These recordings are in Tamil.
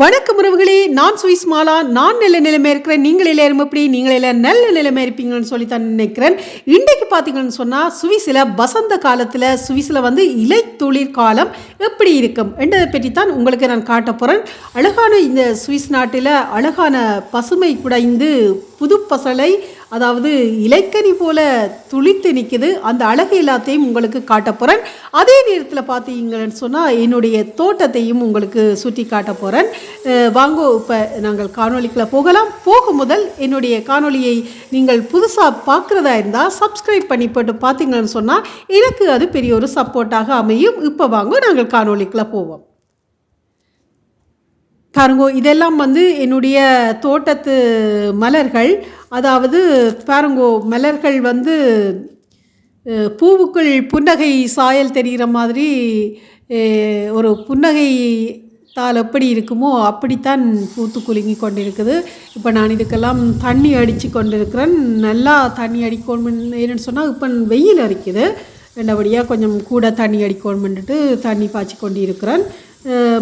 வணக்கம் உறவுகளே நான் சுவிஸ் மாலா. நான் நல்ல நிலைமை இருக்கிறேன். நீங்கள் எல்லாரும் எப்படி? நீங்கள் நல்ல நிலைமை இருப்பீங்கன்னு சொல்லி தான் நினைக்கிறேன். இன்றைக்கு பார்த்தீங்கன்னு சொன்னால் சுவிஸில் வசந்த காலத்தில் சுவிஸில் வந்து இலைத்துளிர் காலம் எப்படி இருக்கும்? என்றதை பற்றி தான் உங்களுக்கு நான் காட்ட போகிறேன் அழகான இந்த சுவிஸ் நாட்டில் அழகான பசுமை குடைந்து புது பசலை அதாவது இலைக்கனி போல துளித்து நிற்கிது அந்த அழகு எல்லாத்தையும் உங்களுக்கு காட்ட போகிறேன் அதே நேரத்தில் பார்த்தீங்கன்னு சொன்னால் என்னுடைய தோட்டத்தையும் உங்களுக்கு சுற்றி காட்ட போகிறேன் வாங்கோ இப்போ நாங்கள் காணொலிக்குள்ளே போகலாம். போகும் முதல் என்னுடைய காணொலியை நீங்கள் புதுசாக பார்க்குறதா இருந்தால் சப்ஸ்கிரைப் பண்ணி போட்டு பார்த்தீங்கன்னு சொன்னால் எனக்கு அது பெரிய ஒரு சப்போர்ட்டாக அமையும். இப்போ வாங்கோ நாங்கள் காணொலிக்குள்ளே போவோம். பாருங்கோ இதெல்லாம் வந்து என்னுடைய தோட்டத்து மலர்கள். அதாவது பாருங்கோ மலர்கள் வந்து பூவுக்குள் புன்னகை சாயல் தெரிகிற மாதிரி ஒரு புன்னகை தாள் எப்படி இருக்குமோ அப்படித்தான் பூத்து குலுங்கி கொண்டிருக்குது. இப்போ நான் இதுக்கெல்லாம் தண்ணி அடித்து கொண்டிருக்கிறேன். நல்லா தண்ணி அடிக்கணும் என்னன்னு சொன்னால் இப்போ வெயில் அரிக்குது. நல்லபடியாக கொஞ்சம் கூட தண்ணி அடிக்கணும்னுட்டு தண்ணி பாய்ச்சி கொண்டு இருக்கிறேன்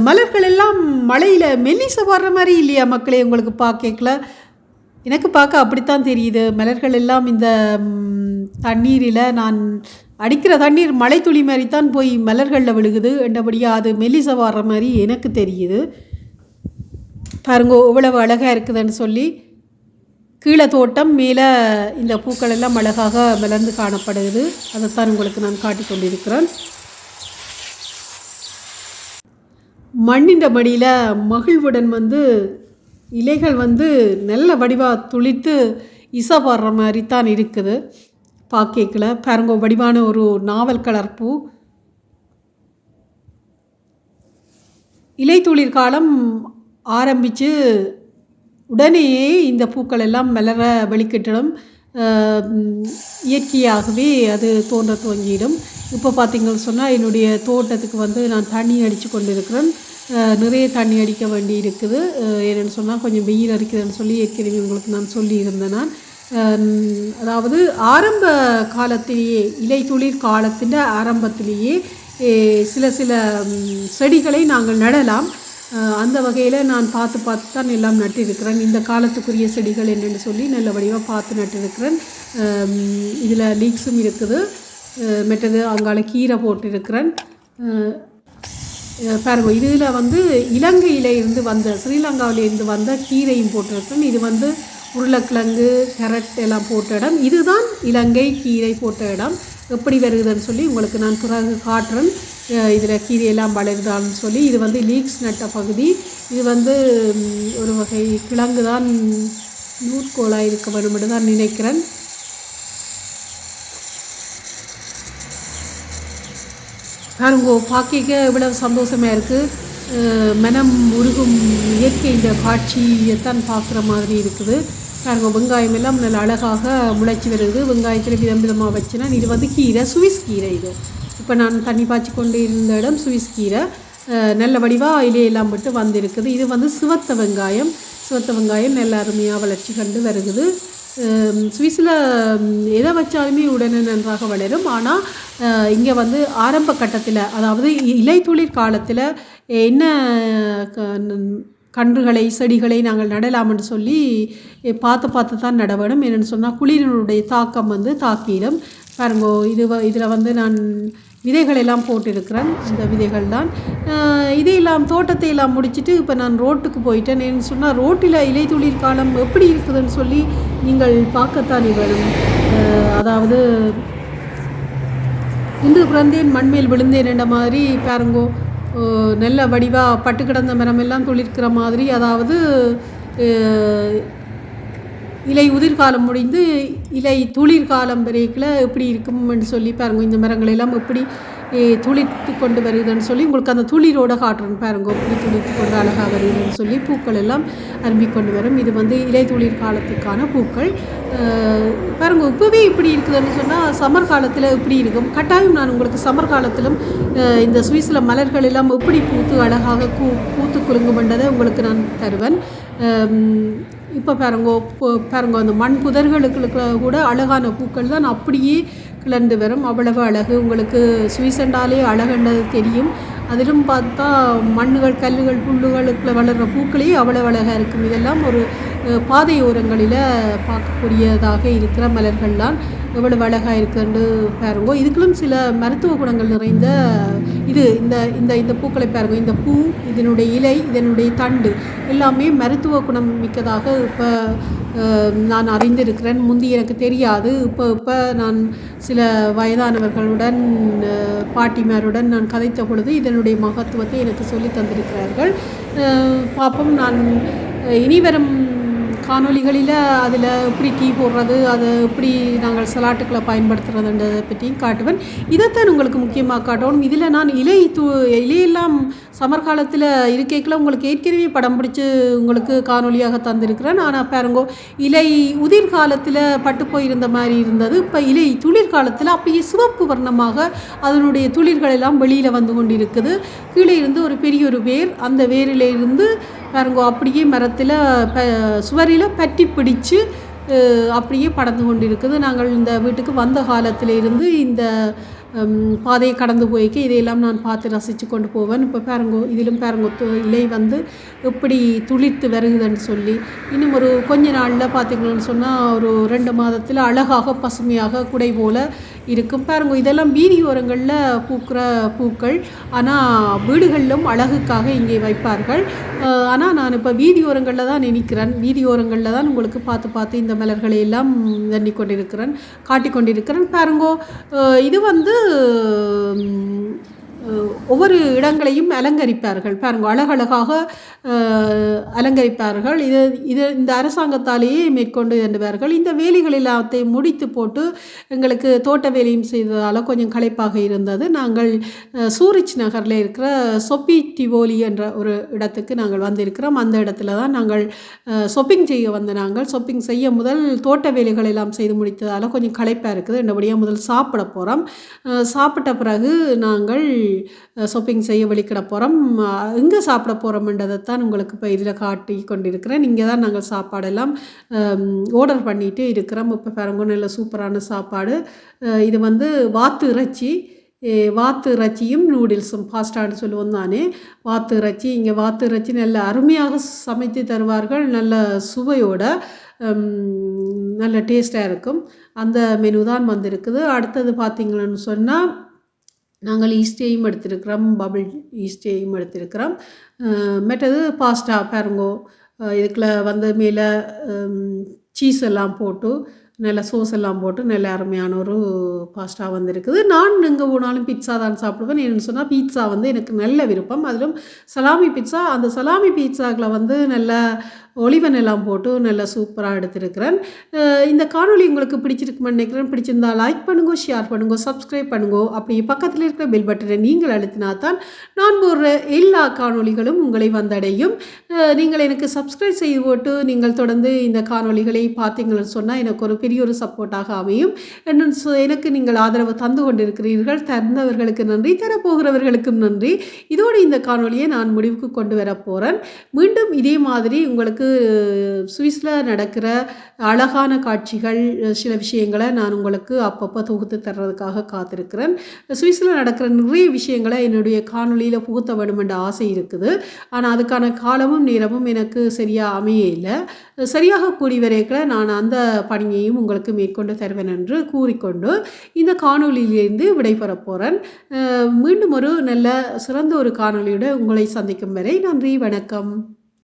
மலர்கள் எல்லாம் மழையில் மெல்லிசை வர்ற மாதிரி இல்லையா மக்களே உங்களுக்கு பார்க்கல எனக்கு பார்க்க அப்படித்தான் தெரியுது. மலர்கள் எல்லாம் இந்த தண்ணீரில் நான் அடிக்கிற தண்ணீர் மழை துளி மாதிரி தான் போய் மலர்களில் விழுகுது. என்றபடியாக அது மெல்லிசை வர்ற மாதிரி எனக்கு தெரியுது. பாருங்க இவ்வளவு அழகாக இருக்குதுன்னு சொல்லி கீழே தோட்டம் மேலே இந்த பூக்கள் எல்லாம் அழகாக மலர்ந்து காணப்படுது அதைத்தான் உங்களுக்கு நான் காட்டிக் கொண்டிருக்கிறேன். மண்ணின்ற மடியில் மகிழ்வுடன் வந்து இலைகள் வந்து நல்ல வடிவாக துளித்து இசை பாடுற மாதிரி தான் இருக்குது. பாக்கேக்கில் பாருங்க வடிவான ஒரு நாவல் கலர் பூ. இலைத்துளிர் காலம் ஆரம்பித்து உடனேயே இந்த பூக்கள் எல்லாம் மலர வெளிக்கிட்டிடும் இயற்கையாகவே அது தோன்ற துவங்கிடும். இப்போ பார்த்தீங்கன்னு சொன்னால் என்னுடைய தோட்டத்துக்கு வந்து நான் தண்ணி அடித்து கொண்டிருக்கிறேன். நிறைய தண்ணி அடிக்க வேண்டி இருக்குது என்னென்னு சொன்னால் கொஞ்சம் வெயில் அரிக்கிறேன்னு சொல்லி ஏற்கனவே உங்களுக்கு நான் சொல்லியிருந்தேன் நான். அதாவது ஆரம்ப காலத்திலேயே இலை துளிர் காலத்தின் ஆரம்பத்திலேயே சில சில செடிகளை நாங்கள் நடலாம். அந்த வகையில் நான் பார்த்து பார்த்து தான் எல்லாம் நட்டிருக்கிறேன். இந்த காலத்துக்குரிய செடிகள் என்னென்னு சொல்லி நல்ல வடிவாக பார்த்து நட்டிருக்கிறேன். இதில் லீக்ஸும் இருக்குது. மற்றது அங்கால கீரை போட்டிருக்கிறேன். பாருங்கள் இதில் வந்து இலங்கையிலேருந்து வந்த ஸ்ரீலங்காவிலேருந்து வந்த கீரையும் போட்டிருக்கோம். இது வந்து உருளைக்கிழங்கு கேரட் எல்லாம் போட்ட இடம். இதுதான் இலங்கை கீரை போட்ட இடம். எப்படி வருகுதுன்னு சொல்லி உங்களுக்கு நான் பிறகு காட்டுறேன். இதில் கீரையெல்லாம் வளருதான்னு சொல்லி. இது வந்து லீக்ஸ் நட்ட பகுதி. இது வந்து ஒரு வகை கிழங்கு தான் நூற்கோளாக இருக்க வேணும்னு தான் நினைக்கிறேன். பாருங்கோ பார்க்க இவ்வளவு சந்தோஷமாக இருக்குது மனம் உருகும் இயற்கை இந்த காட்சியைத்தான் பார்க்குற மாதிரி இருக்குது. பாருங்க வெங்காயம் எல்லாம் நல்ல அழகாக முளைச்சி வருது. வெங்காயத்தில் விதம் விதமாக வச்சுனா இது வந்து கீரை சுவிஸ் கீரை இது. இப்போ நான் தண்ணி பாய்ச்சி கொண்டு இருந்த இடம் சுவிஸ் கீரை. நல்ல வடிவாக இலையெல்லாம் விட்டு வந்திருக்குது. இது வந்து சிவத்த வெங்காயம். சிவத்த வெங்காயம் நல்ல அருமையாக வளர்ச்சி கண்டு வருகுது. சுவிஸில் எதை வச்சாலுமே உடனே நன்றாக வளரும். ஆனால் இங்கே வந்து ஆரம்ப கட்டத்தில் அதாவது இலைத்துளிர் காலத்தில் என்ன க- ந- கன்றுகளை செடிகளை நாங்கள் நடலாம்னு சொல்லி பார்த்து பார்த்து தான் நட வேணும். என்னென்னு சொன்னால் குளிரினுடைய தாக்கம் வந்து தாக்கிடும். பாருங்கோ இது இதில் வந்து நான் விதைகள் எல்லாம் போட்டிருக்கிறேன். இந்த விதைகள் தான். இதையெல்லாம் தோட்டத்தை எல்லாம் முடிச்சிட்டு இப்போ நான் ரோட்டுக்கு போயிட்டேன் ஏன்னு சொன்னால் ரோட்டில் இலைத்துளிர் காலம் எப்படி இருக்குதுன்னு சொல்லி நீங்கள் பார்க்கத்தானே வரும் அதாவது இன்று பிறந்தேன் மண்மேல் விழுந்தேன் என்ற மாதிரி பாருங்கோ நல்ல வடிவாக பட்டு கிடந்த மரமெல்லாம் துளிர்க்கிற மாதிரி அதாவது இலை உதிர்காலம் முடிந்து இலை துளிர்காலம் பிரேக்கில் வரைக்கில் எப்படி இருக்கும்னு சொல்லி பாருங்க இந்த மரங்களெல்லாம் எப்படி துளித்து கொண்டு வருதுன்னு சொல்லி உங்களுக்கு அந்த துளிரோட காட்டுறேன் பாருங்க. எப்படி துளித்து கொண்டு அழகாக வருதுன்னு சொல்லி பூக்கள் எல்லாம் அரும்பி கொண்டு வரும். இது வந்து இலை துளிர் காலத்துக்கான பூக்கள். பாருங்க இப்போவே இப்படி இருக்குதுன்னு சொன்னால் சம்மர் காலத்தில் இப்படி இருக்கும். கட்டாயம் நான் உங்களுக்கு சம்மர் காலத்திலும் இந்த சுவிஸில் மலர்கள் எல்லாம் எப்படி பூத்து அழகாக கூ பூத்து குலுங்குமென்றதை உங்களுக்கு நான் தருவேன். இப்போ பாருங்கோ இப்போ பாருங்க அந்த மண் புதர்களுக்கு கூட அழகான பூக்கள் தான். அப்படியே கிளர்ந்து வரும். அவ்வளவு அழகு. உங்களுக்கு சுவிசண்டாலே அழகுன்றது தெரியும். அதிலும் பார்த்தா மண்ணுகள் கல்லுகள் புல்லுகளுக்குள்ள வளர்கிற பூக்களே அவ்வளோ அழகாக இருக்கும். இதெல்லாம் ஒரு பாதையோரங்களில் பார்க்கக்கூடியதாக இருக்கிற மலர்கள்லாம் எவ்வளவு அழகாக இருக்குன்னு பாருங்க. இதுக்குள்ளும் சில மருத்துவ குணங்கள் நிறைந்த இது இந்த இந்த இந்த பூக்களை பாருங்க. இந்த பூ இதனுடைய இலை இதனுடைய தண்டு எல்லாமே மருத்துவ குணம் மிக்கதாக இப்போ நான் அறிந்திருக்கிறேன். முந்தி எனக்கு தெரியாது. இப்போ இப்போ நான் சில வயதானவர்களுடன் பாட்டிமாருடன் நான் கதைத்த பொழுது இதனுடைய மகத்துவத்தை எனக்கு சொல்லி தந்திருக்கிறார்கள். பார்ப்போம் நான் இனி வரும் காணொளிகளில் அதில் எப்படி டீ போடுறது அதை எப்படி நாங்கள் சலாட்டுக்களை பயன்படுத்துறதுன்றதை பற்றியும் காட்டுவேன். இதைத்தான் உங்களுக்கு முக்கியமாக காட்டணும். இதில் நான் இலை தூ இலையெல்லாம் சமர்காலத்தில் இருக்கைக்குள்ள உங்களுக்கு ஏற்கனவே படம் பிடிச்சி உங்களுக்கு காணொளியாக தந்திருக்கிறேன். ஆனால் பாருங்கோ இலை உதிர் காலத்தில் பட்டு போயிருந்த மாதிரி இருந்தது. இப்போ இலை துளிர் காலத்தில் அப்படியே சிவப்பு வர்ணமாக அதனுடைய துளிர்கள் எல்லாம் வெளியில் வந்து கொண்டிருக்குது. கீழே இருந்து ஒரு பெரிய ஒரு வேர் அந்த வேரிலிருந்து பாருங்க அப்படியே மரத்தில் ப சுவரில் பற்றி பிடிச்சு அப்படியே படந்து கொண்டிருக்குது. நாங்கள் இந்த வீட்டுக்கு வந்த காலத்திலிருந்து இந்த பாதையை கடந்து போய்க்க இதையெல்லாம் நான் பார்த்து ரசித்து கொண்டு போவேன். இப்போ பாருங்கோ இதிலும் பாருங்கோ து- இலை வந்து எப்படி துளிர்த்து வருகுதுன்னு சொல்லி. இன்னும் ஒரு கொஞ்ச நாளில் பார்த்தீங்கன்னு சொன்னால் ஒரு ரெண்டு மாதத்தில் அழகாக பசுமையாக குடை போல் இருக்கும். பாருங்க இதெல்லாம் வீதி ஓரங்களில் பூக்கிற பூக்கள். ஆனால் வீடுகளிலும் அழகுக்காக இங்கே வைப்பார்கள். ஆனால் நான் இப்போ வீதியோரங்களில் தான் நினைக்கிறேன். வீதியோரங்களில் தான் உங்களுக்கு பார்த்து பார்த்து இந்த மலர்களை எல்லாம் தண்ணி கொண்டிருக்கிறேன் காட்டிக்கொண்டிருக்கிறேன் பாருங்கோ இது வந்து ஒவ்வொரு இடங்களையும் அலங்கரிப்பார்கள். பாருங்க அழகழகாக அலங்கரிப்பார்கள். இது இது இந்த அரசாங்கத்தாலேயே மேற்கொண்டு சென்றுவார்கள் இந்த வேலிகள் எல்லாத்தையும் முடித்து போட்டு எங்களுக்கு தோட்ட வேலையும் செய்ததால் கொஞ்சம் களைப்பாக இருந்தது. நாங்கள் சூரிச் நகரில் இருக்கிற சொப்பி டிவோலி என்ற ஒரு இடத்துக்கு நாங்கள் வந்திருக்கிறோம். அந்த இடத்துல தான் நாங்கள் ஷொப்பிங் செய்ய வந்த நாங்கள். ஷொப்பிங் செய்ய முதல் தோட்ட வேலைகள் எல்லாம் செய்து முடித்ததால் கொஞ்சம் களைப்பாக இருக்குது. என்னபடியாக முதல் சாப்பிட போகிறோம் சாப்பிட்ட பிறகு நாங்கள் ஷாப்பிங் செய்ய வெளிக்கிட போகிறோம் எங்கே சாப்பிட போகிறோம்ன்றதை தான் உங்களுக்கு இப்போ இதில் காட்டி கொண்டிருக்கிறேன். இங்கே தான் நாங்கள் சாப்பாடெல்லாம் ஆர்டர் பண்ணிகிட்டே இருக்கிறோம். இப்போ பாருங்க நல்ல சூப்பரான சாப்பாடு. இது வந்து வாத்து இறைச்சி. வாத்து இறைச்சியும் நூடுல்ஸும் ஃபாஸ்ட்டான்னு சொல்லுவோம் தானே வாத்து இறைச்சி இங்கே வாத்து இறைச்சி நல்ல அருமையாக சமைத்து தருவார்கள். நல்ல சுவையோட நல்ல டேஸ்ட்டாக இருக்கும். அந்த மெனு தான் வந்திருக்குது. அடுத்தது பார்த்திங்கன்னு சொன்னால் நாங்கள் ஈஸ்டேயும் எடுத்திருக்கிறோம் பபிள் ஈஸ்டேயும் எடுத்திருக்கிறோம். மற்றது பாஸ்டா பாருங்கோ இதுக்குள்ள வந்து மேலே சீஸ் எல்லாம் போட்டு நல்ல சோஸ் எல்லாம் போட்டு நல்ல அருமையான ஒரு பாஸ்டா வந்திருக்குது. நான் எங்கே போனாலும் பிட்சா தான் சாப்பிடுவேன். ஏன்னு சொன்னால் பீட்சா வந்து எனக்கு நல்ல விருப்பம். அதிலும் சலாமி பிட்சா அந்த சலாமி பீட்சாக்களை வந்து நல்ல ஒளிவன் எல்லாம் போட்டு நல்ல சூப்பராக எடுத்திருக்கிறேன். இந்த காணொலி உங்களுக்கு பிடிச்சிருக்குமென்னு நினைக்கிறேன். பிடிச்சிருந்தா லைக் பண்ணுங்க ஷேர் பண்ணுங்க சப்ஸ்கிரைப் பண்ணுங்க. அப்படி பக்கத்தில் இருக்கிற பெல் பட்டனை நீங்கள் அழுத்தினா தான் நான் போடுற எல்லா காணொளிகளும் உங்களை வந்தடையும். நீங்கள் எனக்கு சப்ஸ்கிரைப் செய்து போட்டு நீங்கள் தொடர்ந்து இந்த காணொளிகளை பார்த்தீங்கன்னு சொன்னால் எனக்கு ஒரு பெரிய ஒரு சப்போர்ட்டாக அமையும். எனக்கு நீங்கள் ஆதரவு தந்து கொண்டிருக்கிறீர்கள். தந்தவர்களுக்கு நன்றி. தரப்போகிறவர்களுக்கும் நன்றி. இதோடு இந்த காணொலியை நான் முடிவுக்கு கொண்டு வர போகிறேன் மீண்டும் இதே மாதிரி உங்களுக்கு சுவிஸில் நடக்கிற அழகான காட்சிகள் சில விஷயங்களை நான் உங்களுக்கு அப்பப்போ தொகுத்து தர்றதுக்காக காத்திருக்கிறேன். சுவிஸில் நடக்கிற நிறைய விஷயங்களை என்னுடைய காணொளியில் புகுத்த வேண்டும் என்ற ஆசை இருக்குது. ஆனால் அதுக்கான காலமும் நேரமும் எனக்கு சரியாக அமைய இல்லை. சரியாக கூடி வரைக்கில் நான் அந்த பணியையும் உங்களுக்கு மேற்கொண்டு தருவேன் என்று கூறிக்கொண்டு இந்த காணொலியிலிருந்து விடைபெற போகிறேன் மீண்டும் ஒரு நல்ல சிறந்த ஒரு காணொலியோடு உங்களை சந்திக்கும் வரை நன்றி வணக்கம்.